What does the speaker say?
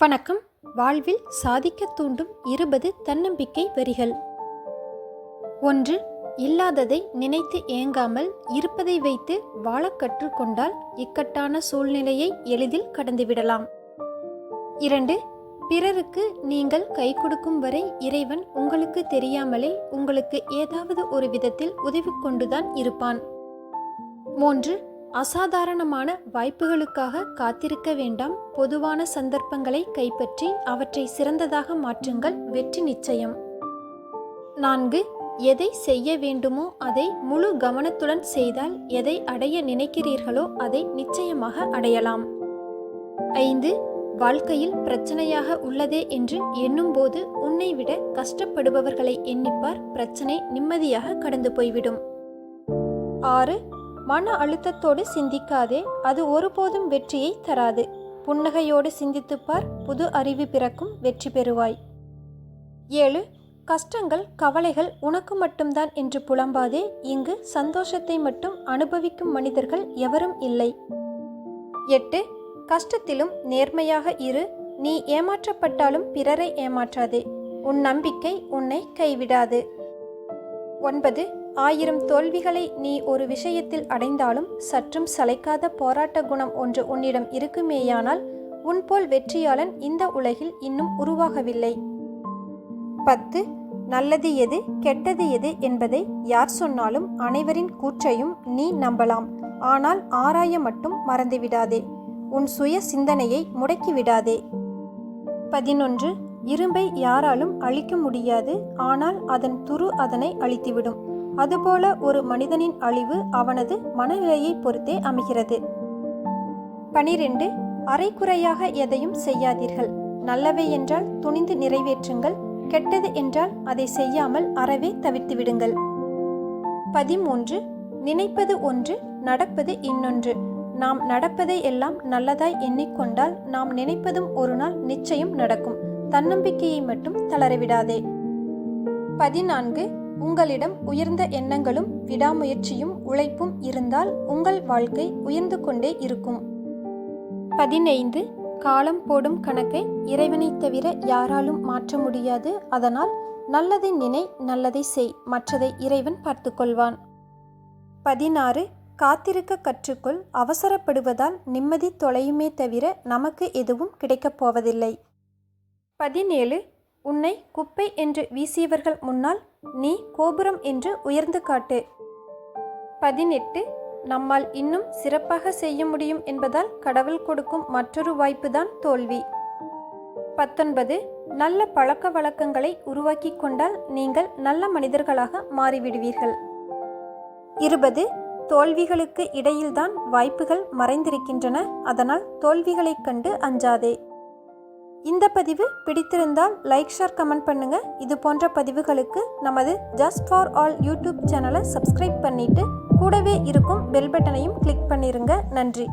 வணக்கம். வாழ்வில் சாதிக்க தூண்டும் இருபது தன்னம்பிக்கை வரிகள் ஒன்று இல்லாததை நினைத்து ஏங்காமல் இருப்பதை வைத்து வாழக் கற்றுக்கொண்டால் இக்கட்டான சூழ்நிலையை எளிதில் கடந்துவிடலாம் இரண்டு பிறருக்கு நீங்கள் கை கொடுக்கும் வரை இறைவன் உங்களுக்கு தெரியாமலே உங்களுக்கு ஏதாவது ஒரு விதத்தில் உதவி கொண்டுதான் இருப்பான். மூன்று அசாதாரணமான வாய்ப்புகளுக்காக காத்திருக்க வேண்டாம். பொதுவான சந்தர்ப்பங்களை கைப்பற்றி அவற்றை சிறந்ததாக மாற்றுங்கள். வெற்றி நிச்சயம். நான்கு எதை செய்ய வேண்டுமோ அதை முழு கவனத்துடன் செய்தால் எதை அடைய நினைக்கிறீர்களோ அதை நிச்சயமாக அடையலாம். ஐந்து வாழ்க்கையில் பிரச்சனையாக உள்ளதே என்று எண்ணும்போது உன்னை விட கஷ்டப்படுபவர்களை எண்ணிப்பார். பிரச்சனை நிம்மதியாக கடந்து போய்விடும். ஆறு மன அழுத்தத்தோடு சிந்திக்காதே அது ஒருபோதும் வெற்றியை தராது. புன்னகையோடு சிந்தித்துப்பார் புது அறிவு பிறக்கும் வெற்றி பெறுவாய். ஏழு கஷ்டங்கள் கவலைகள் உனக்கு மட்டும்தான் என்று புலம்பாதே இங்கு சந்தோஷத்தை மட்டும் அனுபவிக்கும் மனிதர்கள் எவரும் இல்லை. எட்டு கஷ்டத்திலும் நேர்மையாக இரு நீ ஏமாற்றப்பட்டாலும் பிறரை ஏமாற்றாதே உன் நம்பிக்கை உன்னை கைவிடாது. ஒன்பது ஆயிரம் தோல்விகளை நீ ஒரு விஷயத்தில் அடைந்தாலும் சற்றும் சளைக்காத போராட்ட குணம் ஒன்று உன்னிடம் இருக்குமேயானால் உன்போல் வெற்றியாளன் இந்த உலகில் இன்னும் உருவாகவில்லை. பத்து. நல்லது எது கெட்டது எது என்பதை யார் சொன்னாலும் அனைவரின் கூற்றையும் நீ நம்பலாம். ஆனால் ஆராய மட்டும் மறந்துவிடாதே. உன் சுய சிந்தனையை முடக்கிவிடாதே. பதினொன்று. இரும்பை யாராலும் அழிக்க முடியாது ஆனால் அதன் துரு அதனை அழித்துவிடும். அதுபோல ஒரு மனிதனின் அழிவு அவனது மனநிலையை பொறுத்தே அமைகிறது. பனிரெண்டு அரைக்குறையாக எதையும் செய்யாதீர்கள். நல்லவை என்றால் துணிந்து நிறைவேற்றுங்கள் கெட்டது என்றால் அதை செய்யாமல் அறவே தவிர்த்து விடுங்கள். பதிமூன்று நினைப்பது ஒன்று நடப்பது இன்னொன்று. நாம் நடப்பதை எல்லாம் நல்லதாய் எண்ணிக்கொண்டால் நாம் நினைப்பதும் ஒரு நாள் நிச்சயம் நடக்கும். தன்னம்பிக்கையை மட்டும் தளரவிடாதே பதினான்கு உங்களிடம் உயர்ந்த எண்ணங்களும் விடாமுயற்சியும் உழைப்பும் இருந்தால் உங்கள் வாழ்க்கை உயர்ந்து கொண்டே இருக்கும். பதினைந்து. காலம் போடும் கணக்கை இறைவனைத் தவிர யாராலும் மாற்ற முடியாது. அதனால் நல்லதை நினை நல்லதை செய் மற்றதை இறைவன் பார்த்துக்கொள்வான். பதினாறு. காத்திருக்க கற்றுக்கொள் அவசரப்படுவதால் நிம்மதி தொலையுமே தவிர நமக்கு எதுவும் கிடைக்கப் போவதில்லை. பதினேழு. உன்னை குப்பை என்று வீசியவர்கள் முன்னால் நீ கோபுரம் என்று உயர்ந்து காட்டு. பதினெட்டு. நம்மால் இன்னும் சிறப்பாக செய்ய முடியும் என்பதால் கடவுள் கொடுக்கும் மற்றொரு வாய்ப்புதான் தோல்வி. பத்தொன்பது. நல்ல பழக்க வழக்கங்களை உருவாக்கி கொண்டால் நீங்கள் நல்ல மனிதர்களாக மாறிவிடுவீர்கள். இருபது. தோல்விகளுக்கு இடையில்தான் வாய்ப்புகள் மறைந்திருக்கின்றன அதனால் தோல்விகளைக் கண்டு அஞ்சாதே. இந்த பதிவு பிடித்திருந்தால் லைக் ஷேர் கமெண்ட் பண்ணுங்க. இது போன்ற பதிவுகளுக்கு நமது ஜஸ்ட் ஃபார் ஆல் யூடியூப் சேனலை சப்ஸ்கிரைப் பண்ணிட்டு கூடவே இருக்கும் பெல் பட்டனையும் கிளிக் பண்ணிருங்க. நன்றி.